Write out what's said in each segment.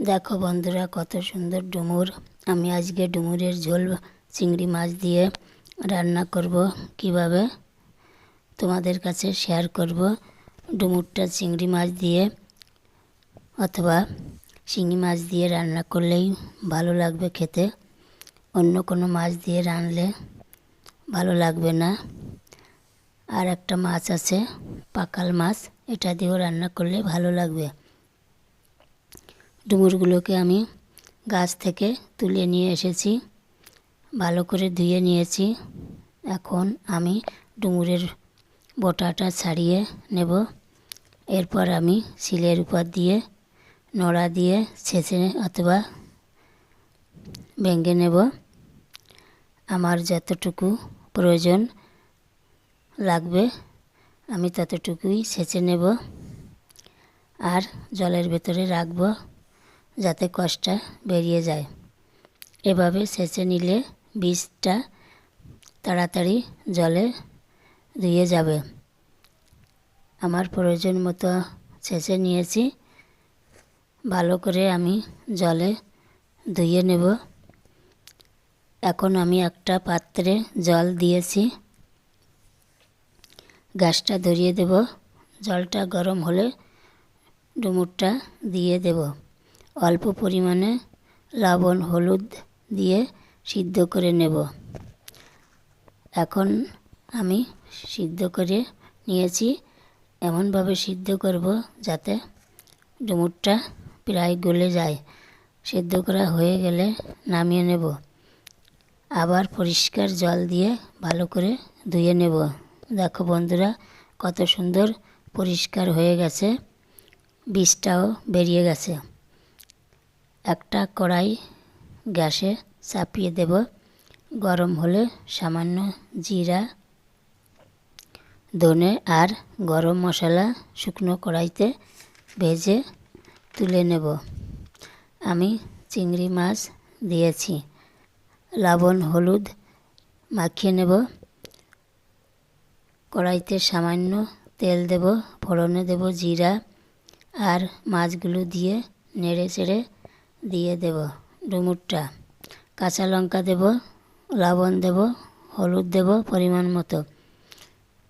দেখো বন্ধুরা, কত সুন্দর ডুমুর। আমি আজকে ডুমুরের ঝোল, চিংড়ি মাছ দিয়ে রান্না করব। কীভাবে? তোমাদের কাছে শেয়ার করব। ডুমুরটা চিংড়ি মাছ দিয়ে অথবা শিঙি মাছ দিয়ে রান্না করলেই ভালো লাগবে খেতে। অন্য কোনো মাছ দিয়ে রানলে ভালো লাগবে না। আর একটা মাছ আছে, পাকাল মাছ। এটা দিয়েও রান্না করলে ভালো লাগবে। ডুমুরগুলোকে আমি গাছ থেকে তুলে নিয়ে এসেছি, ভালো করে ধুয়ে নিয়েছি। এখন আমি ডুমুরের বোটাটা ছাড়িয়ে নেব। এরপর আমি শিলের উপর দিয়ে নড়া দিয়ে ছেঁচে অথবা ভেঙে নেব। আমার যতটুকু প্রয়োজন লাগবে, আমি ততটুকুই ছেঁচে নেব। আর জলের ভেতরে রাখব। যাতে কষটা বেরিয়ে যায়। এভাবে ছেঁচে নিলে বীজটা তাড়াতাড়ি জলে ধুয়ে যাবে। আমার প্রয়োজন মতো ছেঁচে নিয়েছি। ভালো করে আমি জলে ধুয়ে নেব। এখন আমি একটা পাত্রে জল দিয়েছি। গ্যাসটা ধরিয়ে দেব। জলটা গরম হলে ডুমুরটা দিয়ে দেব। অল্প পরিমাণে লবণ, হলুদ দিয়ে সিদ্ধ করে নেব। এখন আমি সিদ্ধ করে নিয়েছি। এমনভাবে সিদ্ধ করব যাতে ডুমুরটা প্রায় গলে যায়। সিদ্ধ করা হয়ে গেলে নামিয়ে নেব। আবার পরিষ্কার জল দিয়ে ভালো করে ধুয়ে নেব। দেখো বন্ধুরা, কত সুন্দর পরিষ্কার হয়ে গেছে। বীজটাও বেরিয়ে গেছে। একটা কড়াই গ্যাসে চাপিয়ে দেব। গরম হলে সামান্য জিরা, ধনে আর গরম মশলা শুকনো কড়াইতে ভেজে তুলে নেব। আমি চিংড়ি মাছ দিয়েছি। লবণ, হলুদ মাখিয়ে নেব। কড়াইতে সামান্য তেল দেব, ফোড়নে দেব জিরা আর মাছগুলো দিয়ে নেড়ে চেড়ে দিয়ে দেব ডুমুরটা। কাঁচা লঙ্কা দেব, লবণ দেব, হলুদ দেব পরিমাণ মতো।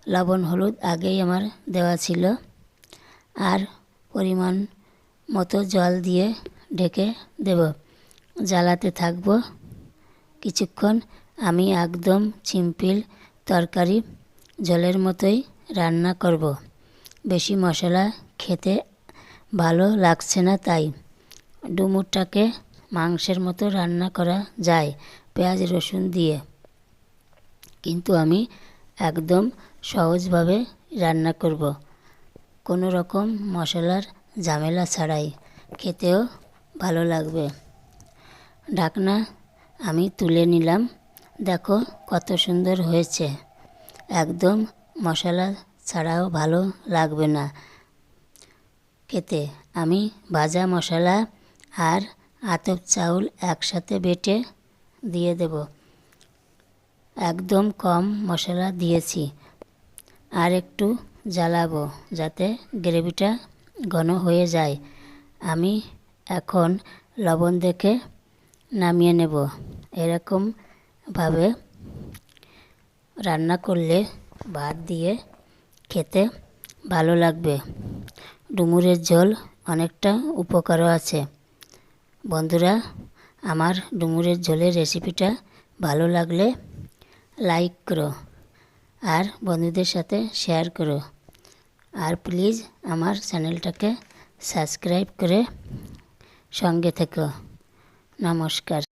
লবণ, হলুদ আগেই আমার দেওয়া ছিল। আর পরিমাণ মতো জল দিয়ে ঢেকে দেব। জ্বালাতে থাকব। কিছুক্ষণ আমি একদম সিম্পল তরকারি জলের মতোই রান্না করব। বেশি মশলা খেতে ভালো লাগছে না তাই। ডুমুরটাকে মাংসের মতো রান্না করা যায়, পেঁয়াজ, রসুন দিয়ে। কিন্তু আমি একদম সহজভাবে রান্না করব। কোনো রকম মশলার ঝামেলা ছাড়াই খেতেও ভালো লাগবে। ঢাকনা আমি তুলে নিলাম। দেখো কত সুন্দর হয়েছে। একদম মশলা ছাড়াও ভালো লাগবে না। খেতে আমি ভাজা মশলা আর আতপ চাউল একসাথে বেটে দিয়ে দেব। একদম কম মশলা দিয়েছি। আর একটু জ্বালাবো যাতে গ্রেভিটা ঘন হয়ে যায়। আমি এখন লবণ দেখে নামিয়ে নেব। এরকমভাবে রান্না করলে ভাত দিয়ে খেতে ভালো লাগবে। ডুমুরের জল অনেকটা উপকারও আছে। বন্ধুরা, আমার ডুমুরের ঝোলের রেসিপিটা ভালো লাগলে লাইক করো আর বন্ধুদের সাথে শেয়ার করো। আর প্লিজ আমার চ্যানেলটাকে সাবস্ক্রাইব করে সঙ্গে থেকো। নমস্কার।